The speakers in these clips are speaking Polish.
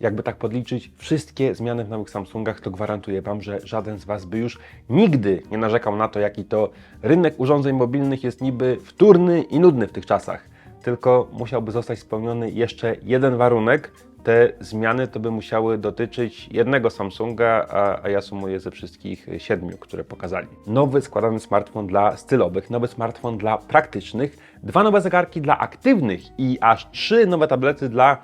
jakby tak podliczyć wszystkie zmiany w nowych Samsungach, to gwarantuję Wam, że żaden z Was by już nigdy nie narzekał na to, jaki to rynek urządzeń mobilnych jest niby wtórny i nudny w tych czasach. Tylko musiałby zostać spełniony jeszcze jeden warunek. Te zmiany to by musiały dotyczyć jednego Samsunga, a, a ja sumuję ze wszystkich siedmiu, które pokazali. Nowy składany smartfon dla stylowych, nowy smartfon dla praktycznych, dwa nowe zegarki dla aktywnych i aż trzy nowe tablety dla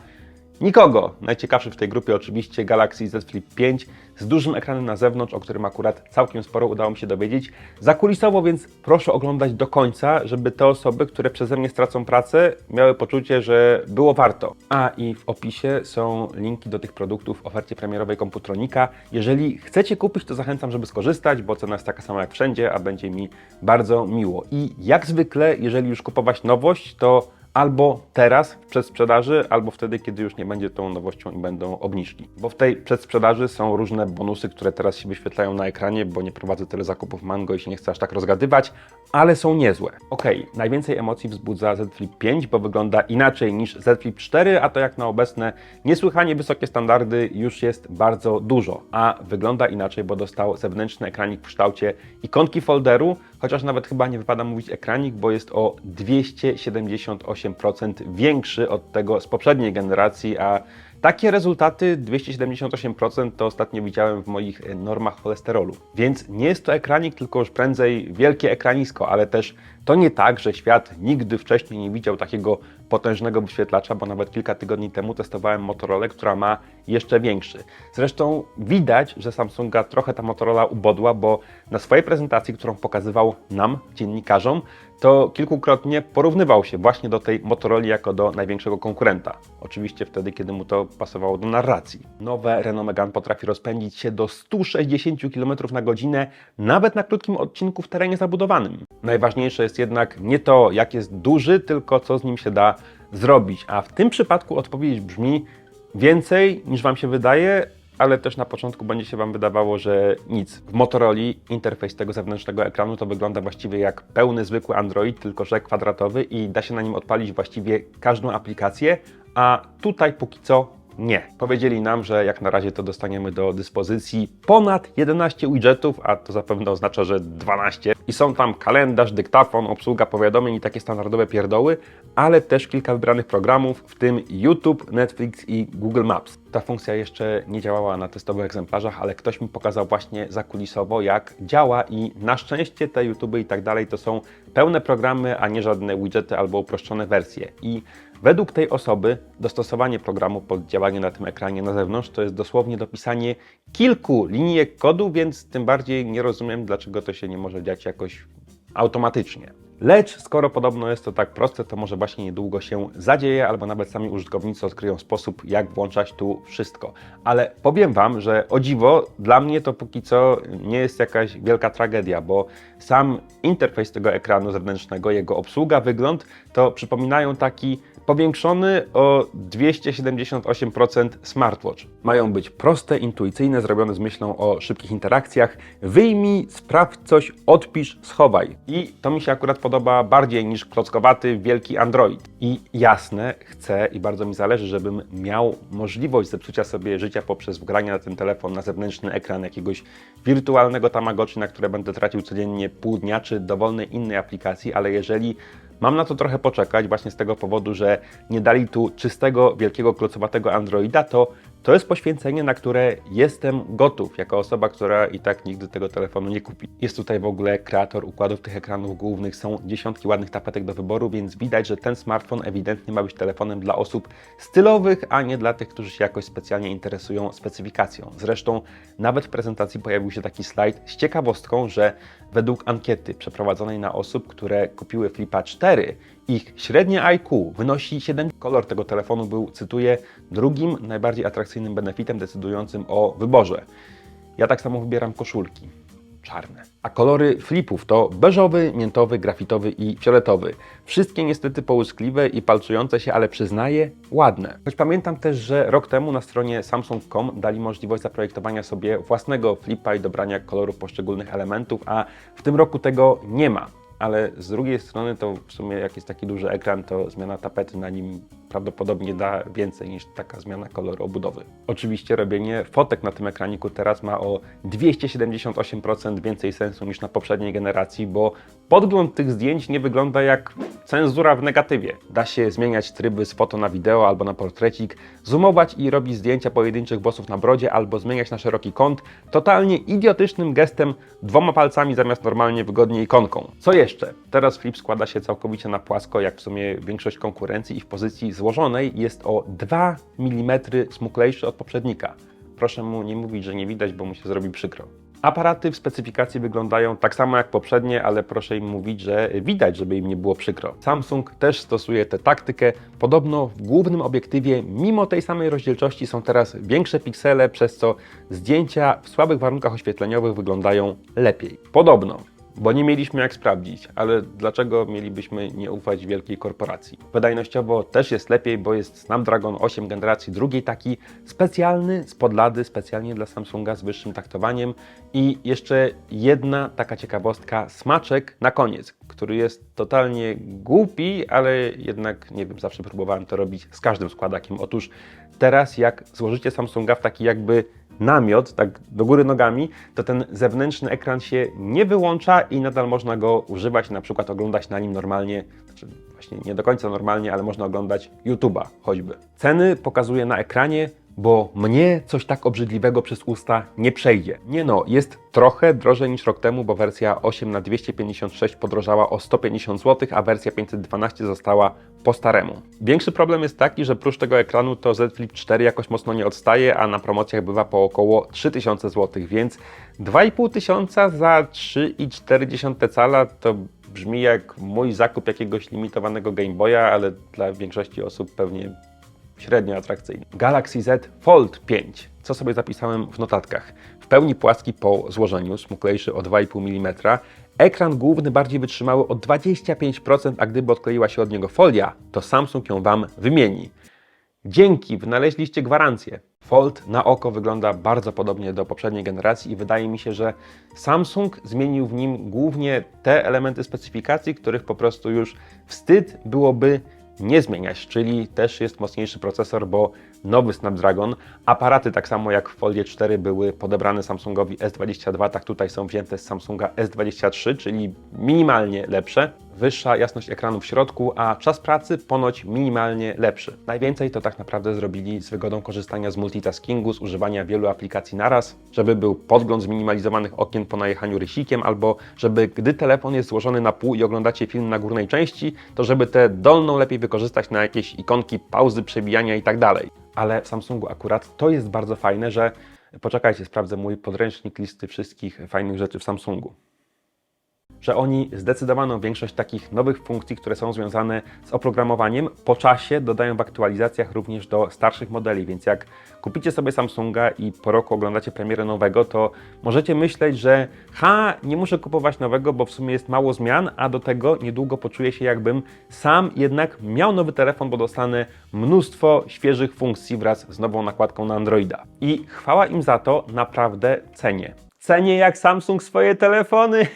Nikogo. Najciekawszy w tej grupie oczywiście Galaxy Z Flip 5 z dużym ekranem na zewnątrz, o którym akurat całkiem sporo udało mi się dowiedzieć. Zakulisowo, więc proszę oglądać do końca, żeby te osoby, które przeze mnie stracą pracę, miały poczucie, że było warto. A i w opisie są linki do tych produktów w ofercie premierowej Komputronika. Jeżeli chcecie kupić, to zachęcam, żeby skorzystać, bo cena jest taka sama jak wszędzie, a będzie mi bardzo miło. I jak zwykle, jeżeli już kupować nowość, to albo teraz w przedsprzedaży, albo wtedy, kiedy już nie będzie tą nowością i będą obniżki. Bo w tej przedsprzedaży są różne bonusy, które teraz się wyświetlają na ekranie, bo nie prowadzę tyle zakupów Mango i się nie chcę aż tak rozgadywać, ale są niezłe. Ok, najwięcej emocji wzbudza Z Flip 5, bo wygląda inaczej niż Z Flip 4, a to jak na obecne niesłychanie wysokie standardy już jest bardzo dużo. A wygląda inaczej, bo dostał zewnętrzny ekranik w kształcie ikonki folderu, chociaż nawet chyba nie wypada mówić ekranik, bo jest o 278% większy od tego z poprzedniej generacji, a takie rezultaty 278% to ostatnio widziałem w moich e, normach cholesterolu. Więc nie jest to ekranik, tylko już prędzej wielkie ekranisko, ale też to nie tak, że świat nigdy wcześniej nie widział takiego potężnego wyświetlacza, bo nawet kilka tygodni temu testowałem Motorola, która ma jeszcze większy. Zresztą widać, że Samsunga trochę ta Motorola ubodła, bo na swojej prezentacji, którą pokazywał nam, dziennikarzom, to kilkukrotnie porównywał się właśnie do tej Motorola jako do największego konkurenta. Oczywiście wtedy, kiedy mu to pasowało do narracji. Nowe Renault Megane potrafi rozpędzić się do 160 km na godzinę, nawet na krótkim odcinku w terenie zabudowanym. Najważniejsze jest jednak nie to, jak jest duży, tylko co z nim się da zrobić. A w tym przypadku odpowiedź brzmi więcej niż Wam się wydaje, ale też na początku będzie się Wam wydawało, że nic. W Motorola interfejs tego zewnętrznego ekranu to wygląda właściwie jak pełny, zwykły Android, tylko że kwadratowy i da się na nim odpalić właściwie każdą aplikację, a tutaj póki co nie. Powiedzieli nam, że jak na razie to dostaniemy do dyspozycji ponad 11 widgetów, a to zapewne oznacza, że 12. I są tam kalendarz, dyktafon, obsługa powiadomień i takie standardowe pierdoły, ale też kilka wybranych programów, w tym YouTube, Netflix i Google Maps. Ta funkcja jeszcze nie działała na testowych egzemplarzach, ale ktoś mi pokazał właśnie zakulisowo, jak działa i na szczęście te YouTube i tak dalej to są pełne programy, a nie żadne widgety albo uproszczone wersje. I Według tej osoby dostosowanie programu pod działanie na tym ekranie na zewnątrz to jest dosłownie dopisanie kilku linijek kodu, więc tym bardziej nie rozumiem, dlaczego to się nie może dziać jakoś automatycznie. Lecz skoro podobno jest to tak proste, to może właśnie niedługo się zadzieje, albo nawet sami użytkownicy odkryją sposób, jak włączać tu wszystko. Ale powiem Wam, że o dziwo, dla mnie to póki co nie jest jakaś wielka tragedia, bo sam interfejs tego ekranu zewnętrznego, jego obsługa, wygląd, to przypominają taki powiększony o 278% smartwatch. Mają być proste, intuicyjne, zrobione z myślą o szybkich interakcjach. Wyjmij, sprawdź coś, odpisz, schowaj. I to mi się akurat podoba bardziej niż klockowaty wielki Android. I jasne, chcę i bardzo mi zależy, żebym miał możliwość zepsucia sobie życia poprzez wgranie na ten telefon na zewnętrzny ekran jakiegoś wirtualnego Tamagotchi, na które będę tracił codziennie pół dnia, czy dowolnej innej aplikacji, ale jeżeli Mam na to trochę poczekać, właśnie z tego powodu, że nie dali tu czystego, wielkiego, klocowatego Androida, to to jest poświęcenie, na które jestem gotów, jako osoba, która i tak nigdy tego telefonu nie kupi. Jest tutaj w ogóle kreator układów tych ekranów głównych, są dziesiątki ładnych tapetek do wyboru, więc widać, że ten smartfon ewidentnie ma być telefonem dla osób stylowych, a nie dla tych, którzy się jakoś specjalnie interesują specyfikacją. Zresztą nawet w prezentacji pojawił się taki slajd z ciekawostką, że według ankiety przeprowadzonej na osób, które kupiły Flipa 4, ich średnie IQ wynosi 7. Kolor tego telefonu był, cytuję, drugim najbardziej atrakcyjnym benefitem decydującym o wyborze. Ja tak samo wybieram koszulki. Czarne. A kolory flipów to beżowy, miętowy, grafitowy i fioletowy. Wszystkie niestety połyskliwe i palcujące się, ale przyznaję, ładne. Choć pamiętam też, że rok temu na stronie samsung.com dali możliwość zaprojektowania sobie własnego flipa i dobrania kolorów poszczególnych elementów, a w tym roku tego nie ma ale z drugiej strony to w sumie jak jest taki duży ekran, to zmiana tapety na nim prawdopodobnie da więcej niż taka zmiana koloru obudowy. Oczywiście robienie fotek na tym ekraniku teraz ma o 278% więcej sensu niż na poprzedniej generacji, bo podgląd tych zdjęć nie wygląda jak cenzura w negatywie. Da się zmieniać tryby z foto na wideo albo na portrecik, zoomować i robić zdjęcia pojedynczych bossów na brodzie albo zmieniać na szeroki kąt totalnie idiotycznym gestem dwoma palcami zamiast normalnie wygodnie ikonką. Co jeszcze? Teraz flip składa się całkowicie na płasko, jak w sumie większość konkurencji i w pozycji złożonej jest o 2 mm smuklejszy od poprzednika. Proszę mu nie mówić, że nie widać, bo mu się zrobi przykro. Aparaty w specyfikacji wyglądają tak samo jak poprzednie, ale proszę im mówić, że widać, żeby im nie było przykro. Samsung też stosuje tę taktykę. Podobno w głównym obiektywie, mimo tej samej rozdzielczości, są teraz większe piksele, przez co zdjęcia w słabych warunkach oświetleniowych wyglądają lepiej. Podobno. Bo nie mieliśmy jak sprawdzić, ale dlaczego mielibyśmy nie ufać wielkiej korporacji? Wydajnościowo też jest lepiej, bo jest Snapdragon 8 generacji drugiej, taki specjalny, z podlady, specjalnie dla Samsunga z wyższym taktowaniem. I jeszcze jedna taka ciekawostka, smaczek na koniec, który jest totalnie głupi, ale jednak, nie wiem, zawsze próbowałem to robić z każdym składakiem. Otóż teraz jak złożycie Samsunga w taki jakby namiot, tak do góry nogami, to ten zewnętrzny ekran się nie wyłącza i nadal można go używać, na przykład oglądać na nim normalnie, znaczy właśnie nie do końca normalnie, ale można oglądać YouTube'a choćby. Ceny pokazuję na ekranie, bo mnie coś tak obrzydliwego przez usta nie przejdzie. Nie no, jest trochę drożej niż rok temu, bo wersja 8 na 256 podrożała o 150 zł, a wersja 512 została po staremu. Większy problem jest taki, że prócz tego ekranu to Z Flip 4 jakoś mocno nie odstaje, a na promocjach bywa po około 3000 zł, więc 2500 za 3,4 cala to brzmi jak mój zakup jakiegoś limitowanego Game Boya, ale dla większości osób pewnie średnio atrakcyjny. Galaxy Z Fold 5. Co sobie zapisałem w notatkach? W pełni płaski po złożeniu, smuklejszy o 2,5 mm. Ekran główny bardziej wytrzymały o 25%, a gdyby odkleiła się od niego folia, to Samsung ją Wam wymieni. Dzięki, wynaleźliście gwarancję. Fold na oko wygląda bardzo podobnie do poprzedniej generacji i wydaje mi się, że Samsung zmienił w nim głównie te elementy specyfikacji, których po prostu już wstyd byłoby nie zmieniać, czyli też jest mocniejszy procesor, bo nowy Snapdragon, aparaty tak samo jak w Foldie 4 były podebrane Samsungowi S22, tak tutaj są wzięte z Samsunga S23, czyli minimalnie lepsze, wyższa jasność ekranu w środku, a czas pracy ponoć minimalnie lepszy. Najwięcej to tak naprawdę zrobili z wygodą korzystania z multitaskingu, z używania wielu aplikacji naraz, żeby był podgląd zminimalizowanych okien po najechaniu rysikiem, albo żeby gdy telefon jest złożony na pół i oglądacie film na górnej części, to żeby tę dolną lepiej wykorzystać na jakieś ikonki pauzy, przebijania i tak. Ale w Samsungu akurat to jest bardzo fajne, że poczekajcie, sprawdzę mój podręcznik listy wszystkich fajnych rzeczy w Samsungu że oni zdecydowaną większość takich nowych funkcji, które są związane z oprogramowaniem, po czasie dodają w aktualizacjach również do starszych modeli. Więc jak kupicie sobie Samsunga i po roku oglądacie premierę nowego, to możecie myśleć, że ha, nie muszę kupować nowego, bo w sumie jest mało zmian, a do tego niedługo poczuję się jakbym sam jednak miał nowy telefon, bo dostanę mnóstwo świeżych funkcji wraz z nową nakładką na Androida. I chwała im za to, naprawdę cenię. Cenię jak Samsung swoje telefony.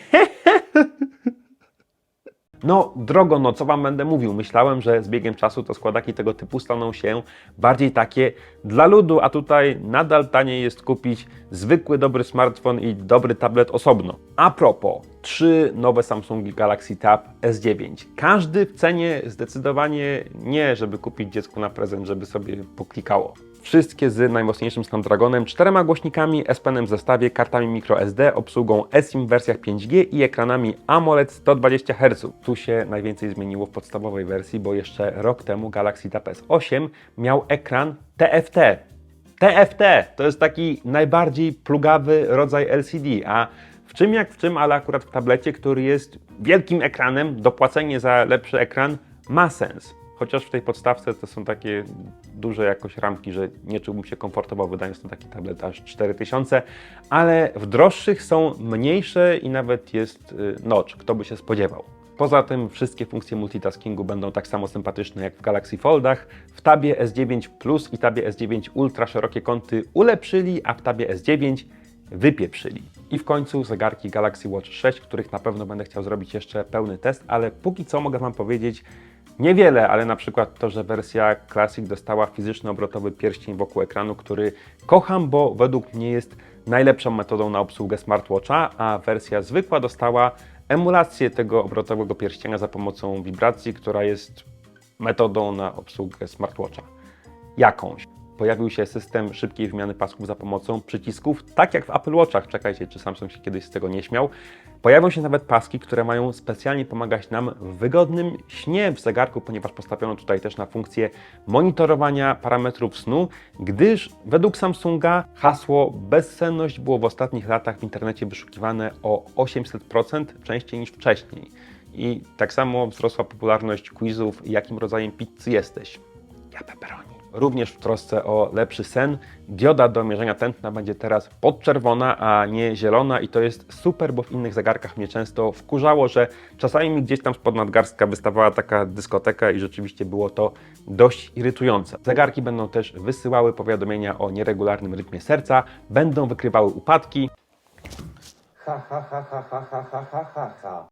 No, drogo, no co Wam będę mówił? Myślałem, że z biegiem czasu to składaki tego typu staną się bardziej takie dla ludu, a tutaj nadal taniej jest kupić zwykły, dobry smartfon i dobry tablet osobno. A propos, trzy nowe Samsungi Galaxy Tab S9. Każdy w cenie zdecydowanie nie, żeby kupić dziecku na prezent, żeby sobie poklikało. Wszystkie z najmocniejszym Snapdragonem, czterema głośnikami, S Penem w zestawie, kartami microSD, obsługą eSIM w wersjach 5G i ekranami AMOLED 120 Hz. Tu się najwięcej zmieniło w podstawowej wersji, bo jeszcze rok temu Galaxy Tab S8 miał ekran TFT. TFT to jest taki najbardziej plugawy rodzaj LCD, a w czym jak w czym, ale akurat w tablecie, który jest wielkim ekranem, dopłacenie za lepszy ekran ma sens. Chociaż w tej podstawce to są takie duże jakoś ramki, że nie czułbym się komfortowo wydając na taki tablet aż 4000, ale w droższych są mniejsze i nawet jest y, notch, kto by się spodziewał. Poza tym wszystkie funkcje multitaskingu będą tak samo sympatyczne jak w Galaxy Foldach. W tabie S9 Plus i tabie S9 Ultra szerokie kąty ulepszyli, a w tabie S9 wypieprzyli. I w końcu zegarki Galaxy Watch 6, których na pewno będę chciał zrobić jeszcze pełny test, ale póki co mogę Wam powiedzieć, Niewiele, ale na przykład to, że wersja Classic dostała fizyczny obrotowy pierścień wokół ekranu, który kocham, bo według mnie jest najlepszą metodą na obsługę smartwatcha, a wersja zwykła dostała emulację tego obrotowego pierścienia za pomocą wibracji, która jest metodą na obsługę smartwatcha. Jakąś. Pojawił się system szybkiej wymiany pasków za pomocą przycisków, tak jak w Apple Watchach. Czekajcie, czy Samsung się kiedyś z tego nie śmiał. Pojawią się nawet paski, które mają specjalnie pomagać nam w wygodnym śnie w zegarku, ponieważ postawiono tutaj też na funkcję monitorowania parametrów snu, gdyż według Samsunga hasło bezsenność było w ostatnich latach w internecie wyszukiwane o 800% częściej niż wcześniej. I tak samo wzrosła popularność quizów, jakim rodzajem pizzy jesteś. Ja pepperoni. Również w trosce o lepszy sen, dioda do mierzenia tętna będzie teraz podczerwona, a nie zielona i to jest super, bo w innych zegarkach mnie często wkurzało, że czasami mi gdzieś tam spod nadgarstka wystawała taka dyskoteka i rzeczywiście było to dość irytujące. Zegarki będą też wysyłały powiadomienia o nieregularnym rytmie serca, będą wykrywały upadki,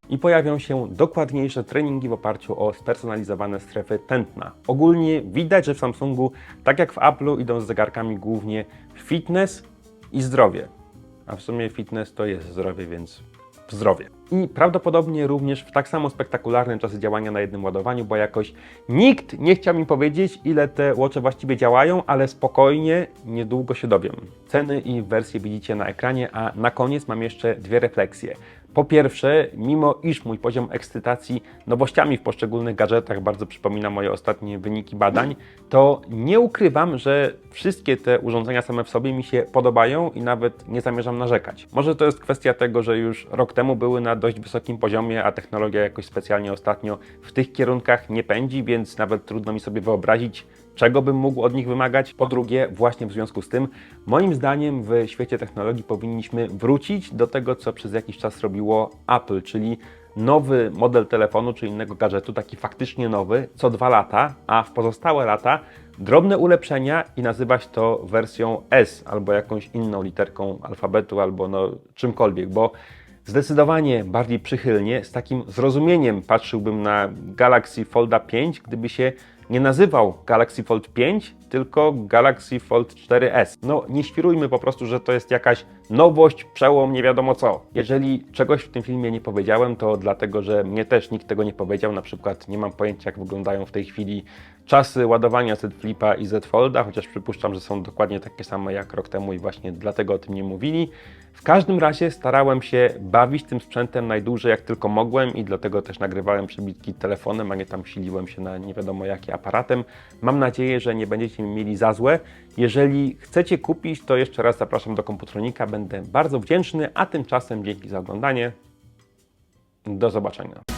I pojawią się dokładniejsze treningi w oparciu o spersonalizowane strefy tętna. Ogólnie widać, że w Samsungu, tak jak w Apple'u, idą z zegarkami głównie fitness i zdrowie. A w sumie fitness to jest zdrowie, więc zdrowie. I prawdopodobnie również w tak samo spektakularne czasy działania na jednym ładowaniu, bo jakoś nikt nie chciał mi powiedzieć, ile te łocze właściwie działają, ale spokojnie, niedługo się dowiem. Ceny i wersje widzicie na ekranie, a na koniec mam jeszcze dwie refleksje. Po pierwsze, mimo iż mój poziom ekscytacji nowościami w poszczególnych gadżetach bardzo przypomina moje ostatnie wyniki badań, to nie ukrywam, że wszystkie te urządzenia same w sobie mi się podobają i nawet nie zamierzam narzekać. Może to jest kwestia tego, że już rok temu były na dość wysokim poziomie, a technologia jakoś specjalnie ostatnio w tych kierunkach nie pędzi, więc nawet trudno mi sobie wyobrazić, czego bym mógł od nich wymagać. Po drugie, właśnie w związku z tym, moim zdaniem w świecie technologii powinniśmy wrócić do tego, co przez jakiś czas robiło Apple, czyli nowy model telefonu czy innego gadżetu, taki faktycznie nowy, co dwa lata, a w pozostałe lata drobne ulepszenia i nazywać to wersją S albo jakąś inną literką alfabetu albo no czymkolwiek, bo Zdecydowanie bardziej przychylnie, z takim zrozumieniem patrzyłbym na Galaxy Folda 5, gdyby się nie nazywał Galaxy Fold 5, tylko Galaxy Fold 4S. No, nie świrujmy po prostu, że to jest jakaś nowość, przełom, nie wiadomo co. Jeżeli czegoś w tym filmie nie powiedziałem, to dlatego, że mnie też nikt tego nie powiedział. Na przykład nie mam pojęcia, jak wyglądają w tej chwili czasy ładowania Z Flipa i Z Folda, chociaż przypuszczam, że są dokładnie takie same jak rok temu i właśnie dlatego o tym nie mówili. W każdym razie starałem się bawić tym sprzętem najdłużej jak tylko mogłem i dlatego też nagrywałem przebitki telefonem, a nie tam siliłem się na nie wiadomo jakie aparatem. Mam nadzieję, że nie będziecie mi mieli za złe. Jeżeli chcecie kupić, to jeszcze raz zapraszam do komputronika, będę bardzo wdzięczny, a tymczasem dzięki za oglądanie. Do zobaczenia.